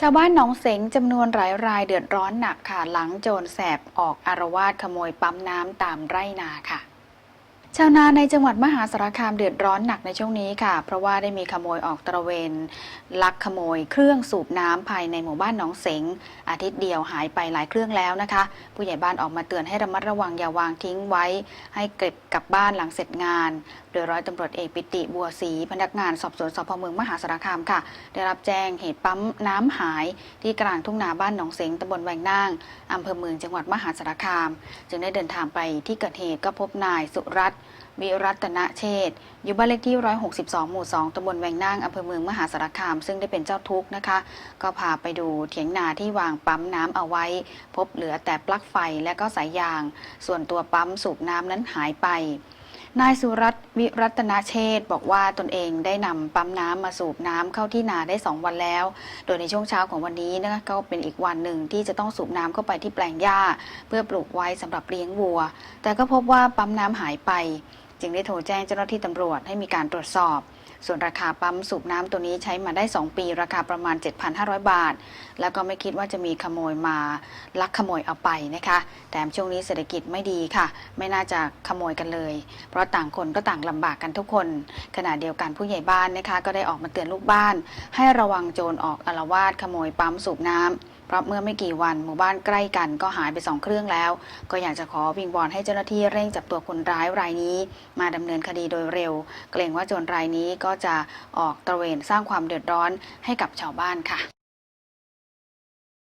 ชาวบ้านหนองเสงจำนวนหลายรายเดือดร้อนหนักค่ะ หลังโจรแสบออกอารวาสขโมยปั๊มน้ำตามไร่นาค่ะ ชาวนาในจังหวัดมหาสารคามเดือดร้อนหนักในช่วงนี้ค่ะ เพราะว่าได้มีขโมยออกตระเวน ลักขโมยเครื่องสูบน้ำภายในหมู่บ้านหนองเสงอาทิตย์เดียวหายไปหลายเครื่องแล้วนะคะ ผู้ใหญ่บ้านออกมาเตือนให้ระมัดระวังอย่าวางทิ้งไว้ ให้เก็บกลับบ้านหลังเสร็จงาน โดยร้อยตำรวจเอกปิติบัวศรีพนักงานสอบสวนสพเมืองมหาสารคามค่ะ ได้รับแจ้งเหตุปั๊มน้ำหายที่กลางทุ่งนาบ้านหนองเสงตำบลแวงนางอำเภอเมืองจังหวัดมหาสารคาม จึงได้เดินทางไปที่เกิดเหตุก็พบนายสุรัตน วิรัตนเชษอยู่บ้านเลขที่ 162 หมู่ 2ตำบลแวงนางอำเภอเมืองมหาสารคาม ซึ่งได้เป็นเจ้าทุกข์นะคะ ก็พาไปดูเถียงนาที่วางปั๊มน้ำเอาไว้ พบเหลือแต่ปลั๊กไฟและก็สายยาง ส่วนตัวปั๊มสูบน้ำนั้นหายไปนายสุรัตน์วิรัตนเชษบอกว่าตนเองได้นำปั๊มน้ำมาสูบน้ำเข้าที่นาได้ 2 วันแล้ว โดยในช่วงเช้าของวันนี้นะคะก็เป็นอีกวันหนึ่งที่จะต้องสูบน้ำเข้าไปที่แปลงหญ้า เพื่อปลูกไว้สำหรับเลี้ยงวัว แต่ก็พบว่าปั๊มน้ำหายไป จึงได้โทรแจ้งเจ้าหน้าที่ตำรวจให้มีการตรวจสอบ ส่วนราคาปั๊มสูบน้ำตัวนี้ใช้มาได้ 2 ปี ราคาประมาณ 7,500 บาท แล้วก็ไม่คิดว่าจะมีขโมยมาลักขโมยเอาไปนะคะแถมช่วงนี้เศรษฐกิจไม่ดีค่ะ ไม่น่าจะขโมยกันเลย เพราะต่างคนก็ต่างลำบากกันทุกคน ขณะเดียวกันผู้ใหญ่บ้านนะคะ ก็ได้ออกมาเตือนลูกบ้าน ให้ระวังโจรออกอารวาสขโมยปั๊มสูบน้ำ ราะเมื่อไม่กี่วันหมู่บ้านใกล้กันก็หายไปสองเครื่องแล้ว ก็อยากจะขอวิงวอนให้เจ้าหน้าที่เร่งจับตัวคนร้ายรายนี้ มาดำเนินคดีโดยเร็ว เกรงว่าโจรรายนี้ก็จะออกตระเวนสร้างความเดือดร้อนให้กับชาวบ้านค่ะ